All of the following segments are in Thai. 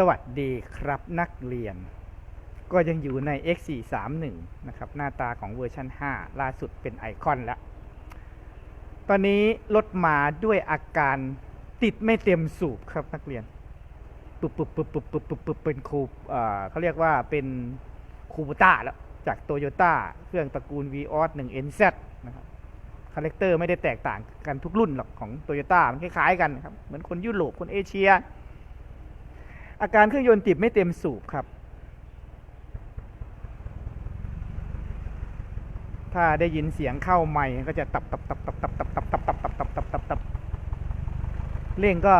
สวัสดีครับนักเรียน ก็ยังอยู่ใน X431 นะครับ หน้าตาของเวอร์ชัน5 ล่าสุดเป็นไอคอนแล้ว ตอนนี้รถมาด้วยอาการติดไม่เต็มสูบครับนักเรียนปุบปุบปุบปุบปุบปุบปุบเป็นคูเอ่อเขาเรียกว่าเป็นคูปต้าแล้ว จากโตโยต้าเครื่องตระกูล v ีออส1 NZ นะครับคาแรคเตอร์ไม่ได้แตกต่างกันทุกรุ่นหรอกของโตโยต้ามันคล้ายๆกันครับ เหมือนคนยุโรปคนเอเชีย อาการเครื่องยนต์ติดไม่เต็มสูบครับ ถ้าได้ยินเสียงเข้าใหม่ก็จะตับตับตับตับตับตับตับตับตับตับตับตับตับตับเร่งก็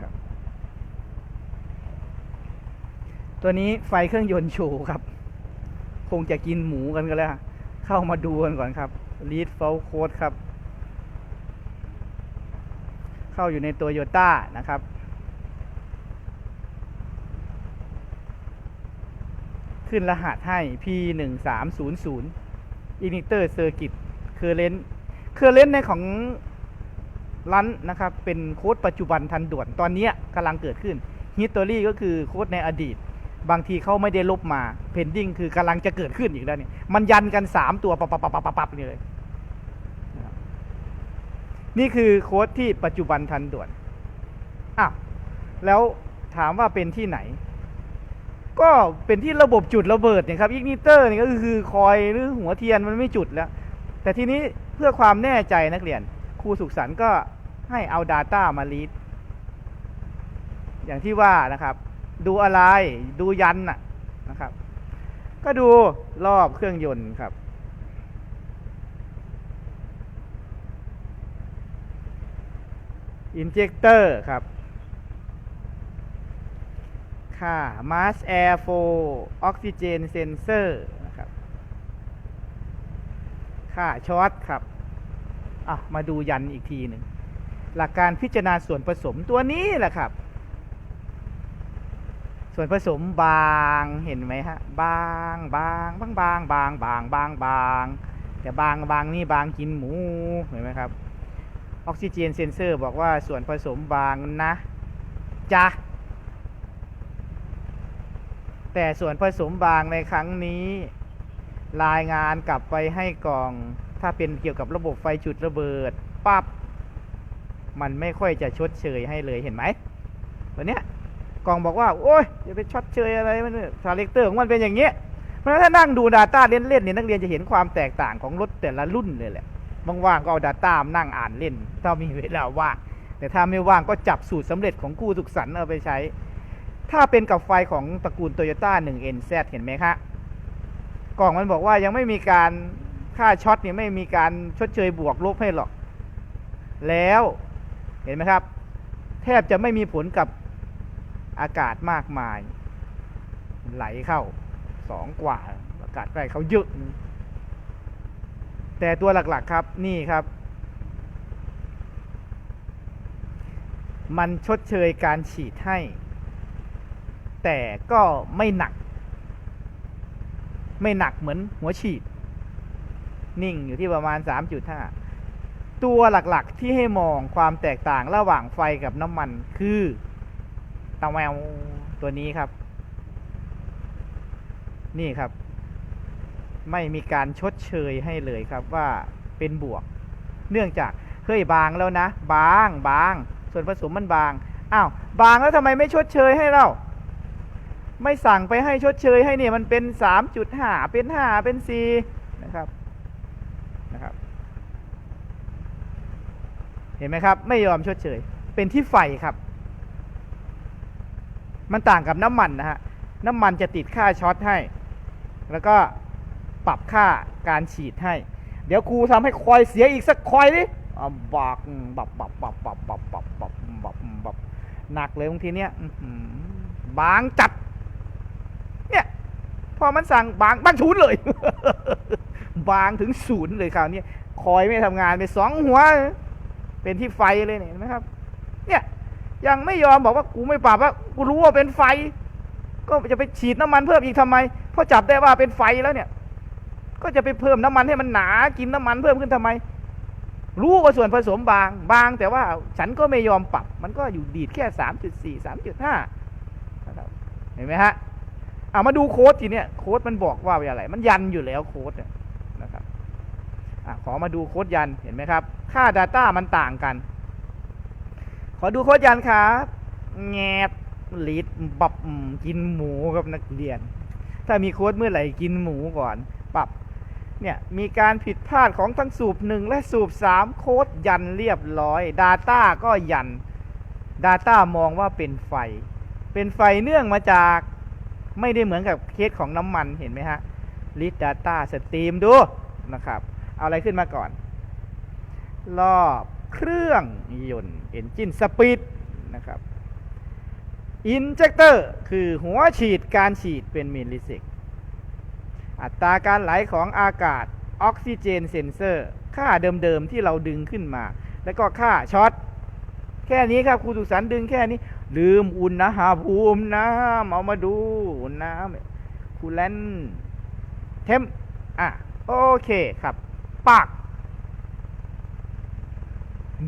ครับตัวนี้ไฟเครื่องยนต์โชว์ครับ คงจะกินหมูกันก็แล้ว เข้ามาดูกันก่อนครับ lead f o l code ครับ เข้าอยู่ในตัวโยต้านะครับ ขึ้นรหัสให้ P 1 3 0 0 Igniter Circuit Current Current ในของรันนะครับ เป็นโค้ดปัจจุบันทันด่วนตอนนี้กำลังเกิดขึ้น History ก็คือโค้ดในอดีต บางทีเขาไม่ได้ลบมา pending คือกำลังจะเกิดขึ้นอีกแล้วนี่ยมันยันกัน 3 ตัวปับปับปับปับปับนี่เลย นี่คือโค้ดที่ปัจจุบันทันด่วนอะแล้วถามว่าเป็นที่ไหน ก็เป็นที่ระบบจุดระเบิดเนี่ยครับอิกนิเตอร์นี่ก็คือคอยหรือหัวเทียนมันไม่จุดแล้ว แต่ทีนี้เพื่อความแน่ใจนักเรียนครูสุขสันต์ก็ให้เอา Data มาลีดอย่างที่ว่านะครับ ดูอะไร ดูยันน่ะนะครับ ก็ดูรอบเครื่องยนต์ครับ อินเจ c เตอร์ครับ ค่า mass air flow oxygen sensor นะครับ ค่าช็อตครับอะมาดูยันอีกทีหนึ่ง หลักการพิจารณาส่วนผสมตัวนี้แหละครับ ส่วนผสมบางเห็นไหมฮะ บางบางบางบางบางบางบางบางแต่บางบางนี่บางกินหมูเห็นไหมครับ ออกซิเจนเซนเซอร์บอกว่าส่วนผสมบางนะจ้ะแต่ส่วนผสมบางในครั้งนี้ รายงานกลับไปให้กล่อง ถ้าเป็นเกี่ยวกับระบบไฟจุดระเบิดปั๊บมันไม่ค่อยจะชดเชยให้เลยเห็นไหมตัวเนี้ย กล่องบอกว่า โอ้ยอย่าไปช็อตเชยอะไรมันคาแรคเตอร์ของมันเป็นอย่างเงี้ยเพราะฉะนั้นถ้านั่งดู Data เล่นๆเนี่ยนักเรียนจะเห็นความแตกต่างของรถแต่ละรุ่นเลยแหละว่างๆก็เอา Data มานั่งอ่านเล่น ถ้ามีเวลาว่างแต่ถ้าไม่ว่างก็จับสูตรสำเร็จของกู้สุขสันต์เอาไปใช้ ถ้าเป็นกับไฟของตระกูล Toyota 1 NZ เห็นไหมคะกล่องมันบอกว่ายังไม่มีการค่าช็อตเนี่ยไม่มีการชดเชยบวกลบให้หรอก แล้วเห็นไหมครับ แทบจะไม่มีผลกับ อากาศมากมาย ไหลเข้าสองกว่า อากาศใกล้เขาเยอะ แต่ตัวหลักๆครับนี่ครับ มันชดเชยการฉีดให้ แต่ก็ไม่หนัก ไม่หนักเหมือนหัวฉีด นิ่งอยู่ที่ประมาณ 3.5ตัวหลักๆที่ให้มองความแตกต่างระหว่างไฟกับน้ำมันคือ ตาแววตัวนี้ครับ นี่ครับ ไม่มีการชดเชยให้เลยครับว่าเป็นบวก เนื่องจากเฮ้ยบางแล้วนะ บางบาง ส่วนผสมมันบางอ้าวบางแล้วทำไมไม่ชดเชยให้เราไม่สั่งไปให้ชดเชยให้เนี่ยมันเป็นสามจุดห้าเป็นห้าเป็นสี่นะครับนะครับ เห็นไหมครับ ไม่ยอมชดเชย เป็นที่ไฟครับ มันต่างกับน้ำมันนะฮะ น้ำมันจะติดค่าช็อตให้ แล้วก็ปรับค่าการฉีดให้ เดี๋ยวครูทำให้คอยเสียอีกสักคอยดิอะบักบับบับบับบับบับบับบับบับบับหนักเลยบางทีเนี้ยบางจัด เนี่ยพอมันสั่งบางบ้านศูนย์เลย บางถึงศูนย์เลยคราวนี้คอยไม่ทำงานไปสองหัว เป็นที่ไฟเลยเนี่ยเห็นไหมครับ เนี่ย ยังไม่ยอมบอกว่ากูไม่ปรับว่ากูรู้ว่าเป็นไฟ ก็จะไปฉีดน้ำมันเพิ่มอีกทำไมเพราะจับได้ว่าเป็นไฟแล้วเนี่ย ก็จะไปเพิ่มน้ำมันให้มันหนากินน้ำมันเพิ่มขึ้นทำไม รู้ว่าส่วนผสมบางบาง แต่ว่าฉันก็ไม่ยอมปรับ มันก็อยู่ดีดแค่สามจุดสี่สามจุดห้าเห็นไหมฮะเอามาดูโค้ดทีเนี้ยโค้ดมันบอกว่าอะไร มันยันอยู่แล้วโค้ดเนี่ยนะครับอขอมาดูโค้ดยันเห็นไหมครับ ค่า Data มันต่างกัน ขอดูโค้ดยันครับแงบลิดบับกินหมูกับนักเรียน ถ้ามีโค้ดเมื่อไหร่กินหมูก่อนปรับเนี่ยมีการผิดพลาดของทั้งสูบหนึ่งและสูบสามโค้ดยันเรียบร้อย Data ก็ยัน Data มองว่าเป็นไฟ เป็นไฟเนื่องมาจากไม่ได้เหมือนกับเคสของน้ำมันเห็นไหมฮะ Read Data Stream ดูนะครับ เอาอะไรขึ้นมาก่อน รอบ เครื่องยนต์ Engine Speed นะครับ Injector คือหัวฉีดการฉีดเป็นมิลลิเซกอัตราการไหลของอากาศออกซิเจนเซนเซอร์ ค่าเดิมๆที่เราดึงขึ้นมา แล้วก็ค่าช็อต แค่นี้ครับครูสุขสันต์ดึงแค่นี้ ลืมอุณหภูมิน้ำเอามาดูน้ำคูลเลนเทมอะ โอเคครับ ปาก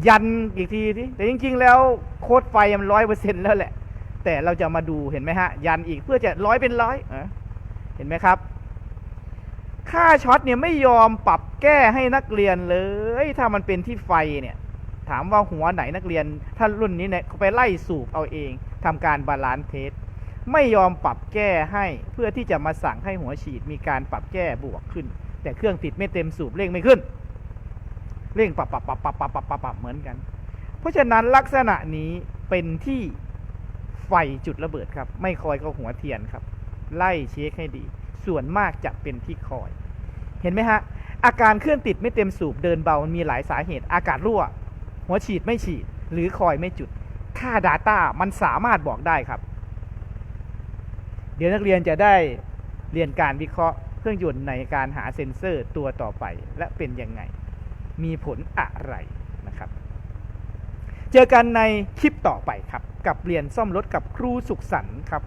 ยันอีกทีที่แต่จริง ๆ แล้วโค้ดไฟมันร้อยเปอร์เซ็นต์แล้วแหละ แต่เราจะมาดูเห็นไหมฮะ ยันอีกเพื่อจะร้อยเป็นร้อยเห็นไหมครับ ค่าช็อตเนี่ยไม่ยอมปรับแก้ให้นักเรียนเลย ถ้ามันเป็นที่ไฟเนี่ย ถามว่าหัวไหนนักเรียน ถ้ารุ่นนี้เนี่ยไปไล่สูบเอาเองทำการบาลานซ์เทสไม่ยอมปรับแก้ให้เพื่อที่จะมาสั่งให้หัวฉีดมีการปรับแก้บวกขึ้น แต่เครื่องติดไม่เต็มสูบเร่งไม่ขึ้น เร่งปรับปับปับปับปับปับปับปับเหมือนกัน เพราะฉะนั้นลักษณะนี้เป็นที่ไฟจุดระเบิดครับ ไม่คอยก็หัวเทียนครับ ไล่เช็คให้ดี ส่วนมากจะเป็นที่คอย เห็นไหมฮะ อาการเครื่องติดไม่เต็มสูบเดินเบามันมีหลายสาเหตุ อากาศรั่ว หัวฉีดไม่ฉีด หรือคอยไม่จุด ค่า Data มันสามารถบอกได้ครับ เดี๋ยวนักเรียนจะได้เรียนการวิเคราะห์เครื่องยนต์ในการหาเซ็นเซอร์ตัวต่อไปและเป็นยังไง มีผลอะไรนะครับ เจอกันในคลิปต่อไปครับ กับเรียนซ่อมรถกับครูสุขสันต์ครับ